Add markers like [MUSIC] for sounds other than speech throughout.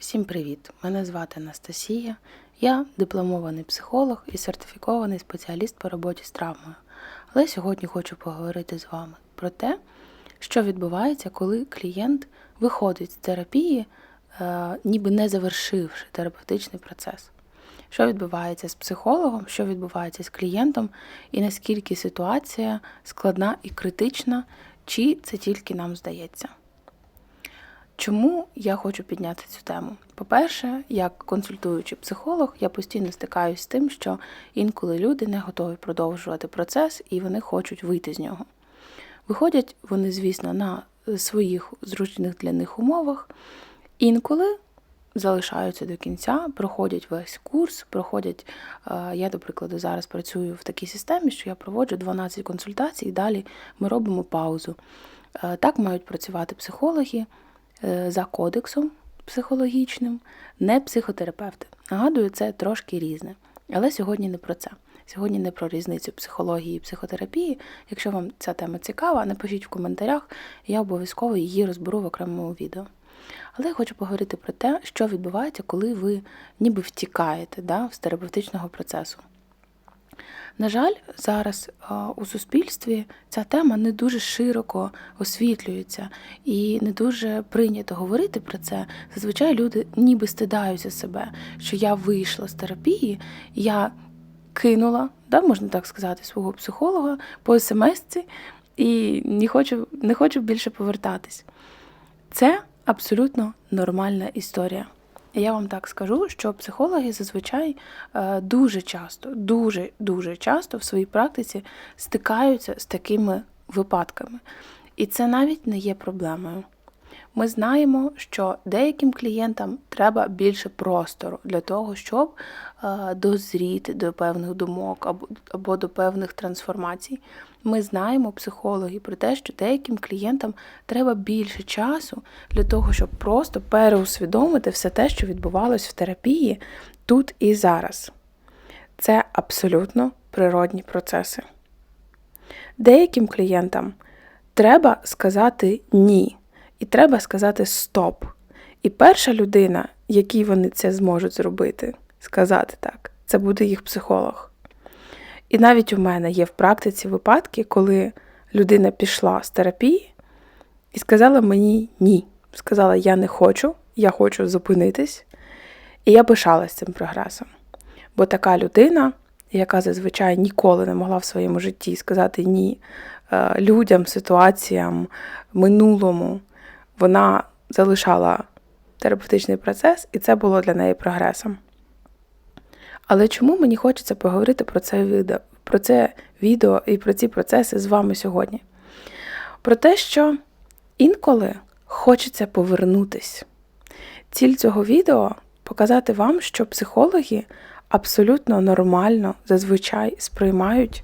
Всім привіт! Мене звати Анастасія. Я дипломований психолог і сертифікований спеціаліст по роботі з травмою. Але сьогодні хочу поговорити з вами про те, що відбувається, коли клієнт виходить з терапії, е, ніби не завершивши терапевтичний процес. Що відбувається з психологом, що відбувається з клієнтом, і наскільки ситуація складна і критична, чи це тільки нам здається. Чому я хочу підняти цю тему? По-перше, як консультуючий психолог, я постійно стикаюся з тим, що інколи люди не готові продовжувати процес і вони хочуть вийти з нього. Виходять вони, звісно, на своїх зручних для них умовах, інколи залишаються до кінця, проходять весь курс, проходять. е, Я, до прикладу, зараз працюю в такій системі, що я проводжу 12 консультацій, і далі ми робимо паузу. Е, Так мають працювати психологи за кодексом психологічним, не психотерапевти. Нагадую, це трошки різне. Але сьогодні не про це. Сьогодні не про різницю психології і психотерапії. Якщо вам ця тема цікава, напишіть в коментарях, я обов'язково її розберу в окремому відео. Але я хочу поговорити про те, що відбувається, коли ви ніби втікаєте да, з терапевтичного процесу. На жаль, зараз у суспільстві ця тема не дуже широко освітлюється і не дуже прийнято говорити про це. Зазвичай люди ніби стидаються себе, що я вийшла з терапії, я кинула, да, можна так сказати, свого психолога по смс-ці і не хочу, не хочу більше повертатись. Це абсолютно нормальна історія. Я вам так скажу, що психологи зазвичай е, дуже часто, дуже дуже часто в своїй практиці стикаються з такими випадками. І це навіть не є проблемою. Ми знаємо, що деяким клієнтам треба більше простору для того, щоб е, дозріти до певних думок або, або до певних трансформацій. Ми знаємо, психологи, про те, що деяким клієнтам треба більше часу для того, щоб просто переусвідомити все те, що відбувалось в терапії тут і зараз. Це абсолютно природні процеси. Деяким клієнтам треба сказати ні, і треба сказати стоп. І перша людина, якій вони це зможуть зробити, сказати так, це буде їх психолог. І навіть у мене є в практиці випадки, коли людина пішла з терапії і сказала мені ні. Сказала, я не хочу, я хочу зупинитись. І я пишалась цим прогресом. Бо така людина, яка зазвичай ніколи не могла в своєму житті сказати ні е, людям, ситуаціям, минулому, вона залишала терапевтичний процес, і це було для неї прогресом. Але чому мені хочеться поговорити про це відео, про це відео і про ці процеси з вами сьогодні? Про те, що інколи хочеться повернутись. Ціль цього відео показати вам, що психологи абсолютно нормально зазвичай сприймають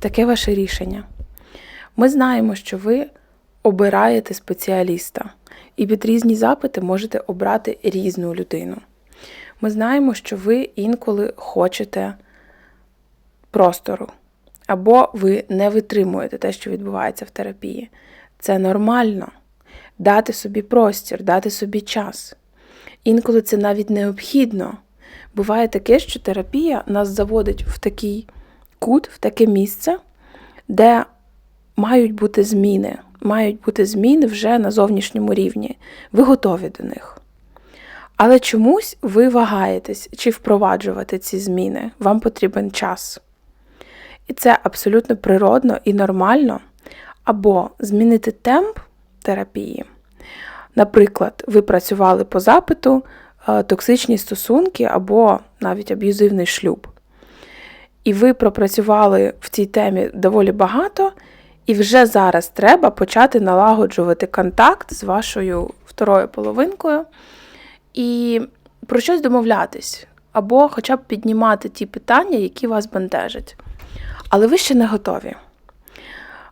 таке ваше рішення. Ми знаємо, що ви обираєте спеціаліста, і під різні запити можете обрати різну людину. Ми знаємо, що ви інколи хочете простору, або ви не витримуєте те, що відбувається в терапії. Це нормально. Дати собі простір, дати собі час. Інколи це навіть необхідно. Буває таке, що терапія нас заводить в такий кут, в таке місце, де мають бути зміни. Мають бути зміни вже на зовнішньому рівні. Ви готові до них. Але чомусь ви вагаєтесь, чи впроваджувати ці зміни. Вам потрібен час. І це абсолютно природно і нормально. Або змінити темп терапії. Наприклад, ви працювали по запиту е, токсичні стосунки або навіть аб'юзивний шлюб. І ви пропрацювали в цій темі доволі багато, і вже зараз треба почати налагоджувати контакт з вашою второю половинкою і про щось домовлятись, або хоча б піднімати ті питання, які вас бентежать. Але ви ще не готові.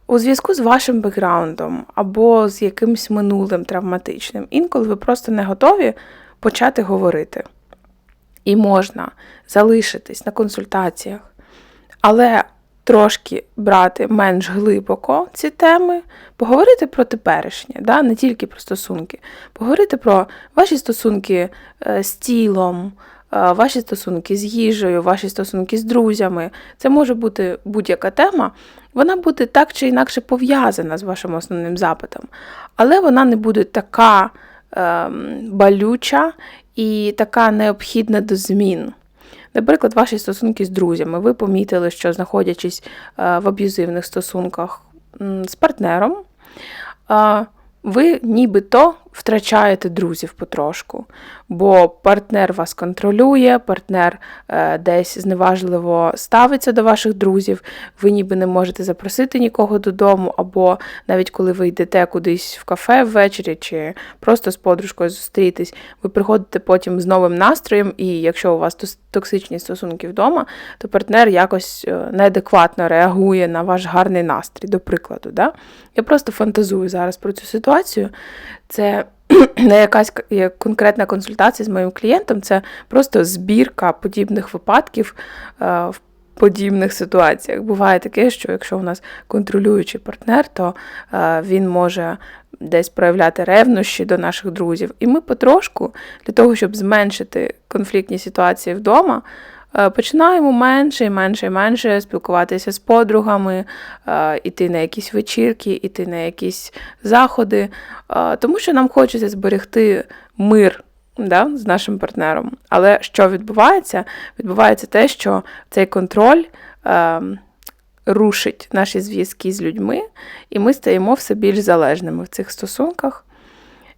У зв'язку з вашим бекграундом або з якимось минулим травматичним, інколи ви просто не готові почати говорити. І можна залишитись на консультаціях. Але трошки брати менш глибоко ці теми, поговорити про теперішнє, да? не тільки про стосунки, поговорити про ваші стосунки е, з тілом, е, ваші стосунки з їжею, ваші стосунки з друзями. Це може бути будь-яка тема. Вона буде так чи інакше пов'язана з вашим основним запитом, але вона не буде така ем, балюча і така необхідна до змін. Наприклад, ваші стосунки з друзями. Ви помітили, що знаходячись е, в аб'юзивних стосунках з партнером, ви нібито втрачаєте друзів потрошку, бо партнер вас контролює, партнер е, десь зневажливо ставиться до ваших друзів, ви ніби не можете запросити нікого додому, або навіть коли ви йдете кудись в кафе ввечері чи просто з подружкою зустрітись, ви приходите потім з новим настроєм, і якщо у вас токсичні стосунки вдома, то партнер якось е, неадекватно реагує на ваш гарний настрій, до прикладу. Да? Я просто фантазую зараз про цю ситуацію. Це [CLEARS THROAT] не якась конкретна консультація з моїм клієнтом, це просто збірка подібних випадків е, в подібних ситуаціях. Буває таке, що якщо у нас контролюючий партнер, то е, він може десь проявляти ревнощі до наших друзів. І ми потрошку, для того, щоб зменшити конфліктні ситуації вдома, починаємо менше і менше і менше спілкуватися з подругами, е, іти на якісь вечірки, іти на якісь заходи, е, тому що нам хочеться зберегти мир. Да, з нашим партнером. Але що відбувається? Відбувається те, що цей контроль е, рушить наші зв'язки з людьми, і ми стаємо все більш залежними в цих стосунках.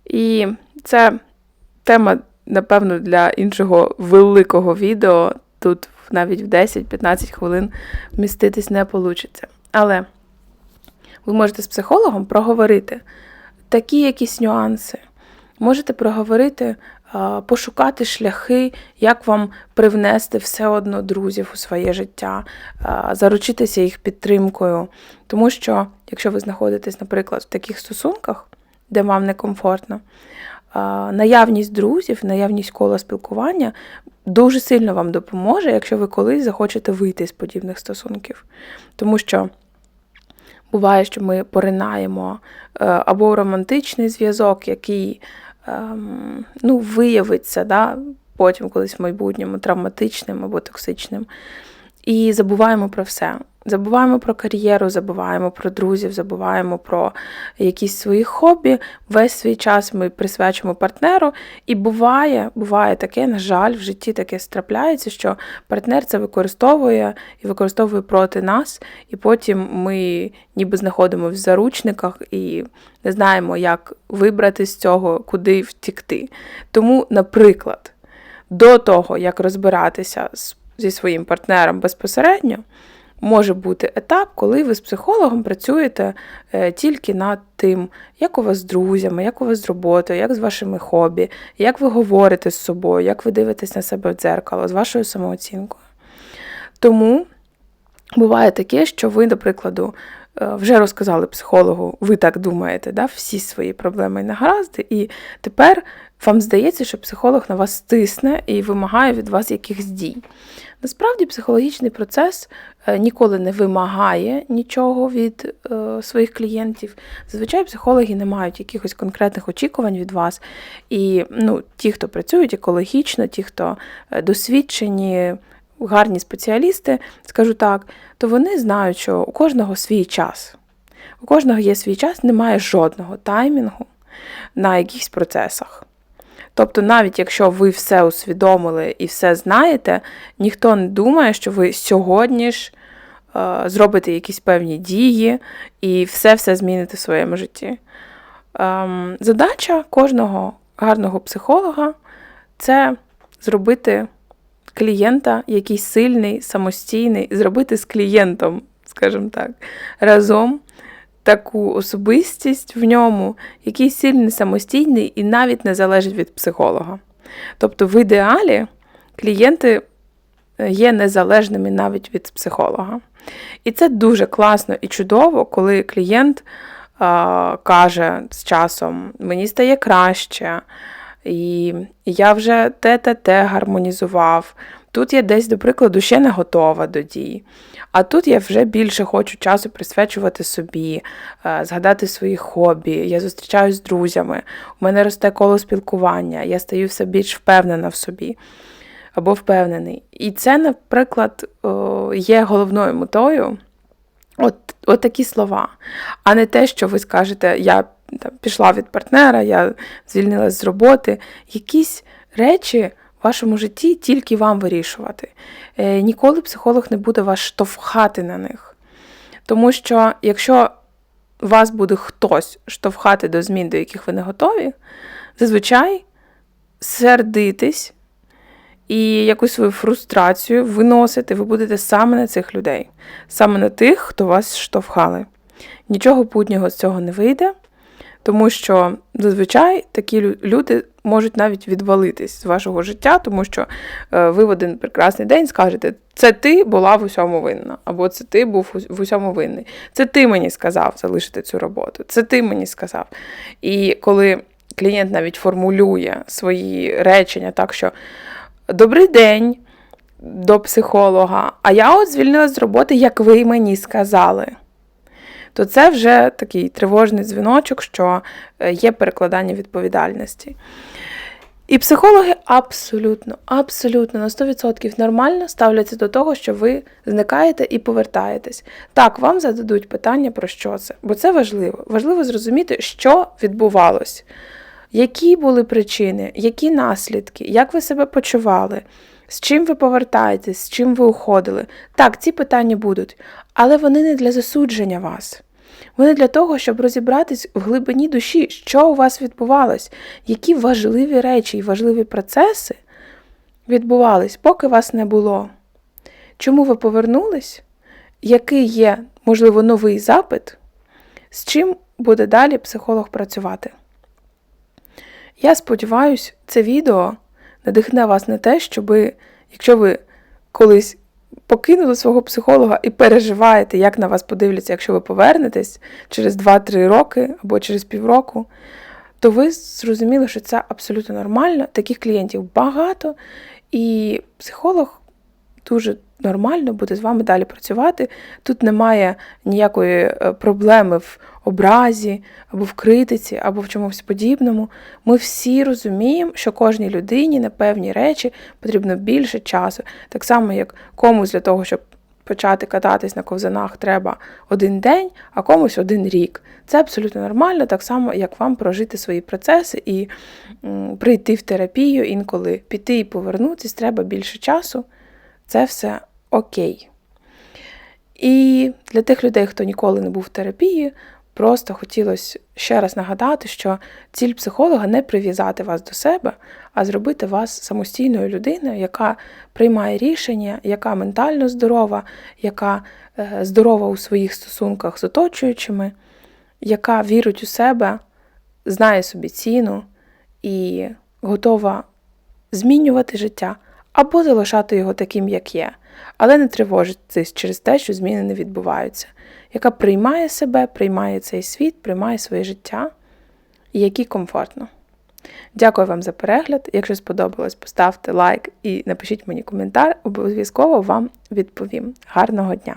І це тема, напевно, для іншого великого відео. Тут навіть в 10-15 хвилин вміститись не вийде. Але ви можете з психологом проговорити такі якісь нюанси. Можете проговорити, пошукати шляхи, як вам привнести все одно друзів у своє життя, заручитися їх підтримкою. Тому що, якщо ви знаходитесь, наприклад, в таких стосунках, де вам некомфортно, наявність друзів, наявність кола спілкування дуже сильно вам допоможе, якщо ви колись захочете вийти з подібних стосунків. Тому що буває, що ми поринаємо е, або романтичний зв'язок, який ем, ну, виявиться да, потім колись в майбутньому травматичним або токсичним. І забуваємо про все. Забуваємо про кар'єру, забуваємо про друзів, забуваємо про якісь свої хобі. Весь свій час ми присвячуємо партнеру. І буває, буває таке, на жаль, в житті таке страпляється, що партнер це використовує і використовує проти нас, і потім ми ніби знаходимося в заручниках і не знаємо, як вибрати з цього, куди втікти. Тому, наприклад, до того, як розбиратися зі своїм партнером безпосередньо, може бути етап, коли ви з психологом працюєте е, тільки над тим, як у вас з друзями, як у вас з роботою, як з вашими хобі, як ви говорите з собою, як ви дивитесь на себе в дзеркало, з вашою самооцінкою. Тому буває таке, що ви, до прикладу, е, вже розказали психологу, ви так думаєте, да, всі свої проблеми і негаразди, і тепер вам здається, що психолог на вас стисне і вимагає від вас якихось дій. Насправді, психологічний процес е, ніколи не вимагає нічого від е, своїх клієнтів. Зазвичай психологи не мають якихось конкретних очікувань від вас. І ну, ті, хто працюють екологічно, ті, хто е, досвідчені, гарні спеціалісти, скажу так, то вони знають, що у кожного свій час. У кожного є свій час, немає жодного таймінгу на якихось процесах. Тобто, навіть якщо ви все усвідомили і все знаєте, ніхто не думає, що ви сьогодні ж е, зробите якісь певні дії і все-все зміните в своєму житті. Ем, задача кожного гарного психолога це зробити клієнта, який сильний, самостійний, зробити з клієнтом, скажімо так, разом таку особистість в ньому, який сильний, самостійний і навіть не залежить від психолога. Тобто, в ідеалі клієнти е, є незалежними навіть від психолога. І це дуже класно і чудово, коли клієнт а, каже з часом: мені стає краще, і я вже те те те гармонізував. Тут я десь, до прикладу, ще не готова до дій. А тут я вже більше хочу часу присвячувати собі, е, згадати свої хобі. Я зустрічаюсь з друзями, у мене росте коло спілкування, я стаю все більш впевнена в собі або впевнений. І це, наприклад, є головною метою. От, от такі слова, а не те, що ви скажете, я там, пішла від партнера, я звільнилась з роботи. Якісь речі вашому житті тільки вам вирішувати. Е, ніколи психолог не буде вас штовхати на них. Тому що якщо вас буде хтось штовхати до змін, до яких ви не готові, зазвичай сердитись і якусь свою фрустрацію виносити ви будете саме на цих людей, саме на тих, хто вас штовхали. Нічого путнього з цього не вийде, тому що зазвичай такі люди можуть навіть відвалитись з вашого життя, тому що е, ви в один прекрасний день скажете, це ти була в усьому винна, або це ти був в усьому винний. Це ти мені сказав залишити цю роботу, це ти мені сказав. І коли клієнт навіть формулює свої речення так, що Добрий день до психолога, а я от звільнилась з роботи, як ви мені сказали. То це вже такий тривожний дзвіночок, що е, є перекладання відповідальності. І психологи абсолютно, абсолютно на 100% нормально ставляться до того, що ви зникаєте і повертаєтесь. Так, вам зададуть питання про що це, бо це важливо. Важливо зрозуміти, що відбувалось. Які були причини, які наслідки, як ви себе почували, з чим ви повертаєтесь, з чим ви уходили? Так, ці питання будуть, але вони не для засудження вас. Вони для того, щоб розібратись в глибині душі, що у вас відбувалось, які важливі речі і важливі процеси відбувались, поки вас не було. Чому ви повернулись? Який є, можливо, новий запит, з чим буде далі психолог працювати? Я сподіваюся, це відео надихне вас на те, щоб, якщо ви колись покинули свого психолога і переживаєте, як на вас подивляться, якщо ви повернетесь через 2-3 роки або через півроку, то ви зрозуміли, що це абсолютно нормально. Таких клієнтів багато, і психолог дуже нормально буде з вами далі працювати. Тут немає ніякої е, проблеми в образі, або в критиці, або в чомусь подібному. Ми всі розуміємо, що кожній людині на певні речі потрібно більше часу. Так само, як комусь для того, щоб почати кататись на ковзанах, треба один день, а комусь один рік. Це абсолютно нормально, так само, як вам прожити свої процеси і прийти в терапію, інколи піти і повернутися, треба більше часу. Це все окей. І для тих людей, хто ніколи не був в терапії, просто хотілося ще раз нагадати, що ціль психолога не прив'язати вас до себе, а зробити вас самостійною людиною, яка приймає рішення, яка ментально здорова, яка е, здорова у своїх стосунках з оточуючими, яка вірить у себе, знає собі ціну і готова змінювати життя або залишати його таким, як є, але не тривожитись через те, що зміни не відбуваються, яка приймає себе, приймає цей світ, приймає своє життя і які комфортно. Дякую вам за перегляд. Якщо сподобалось, поставте лайк і напишіть мені коментар, обов'язково вам відповім. Гарного дня!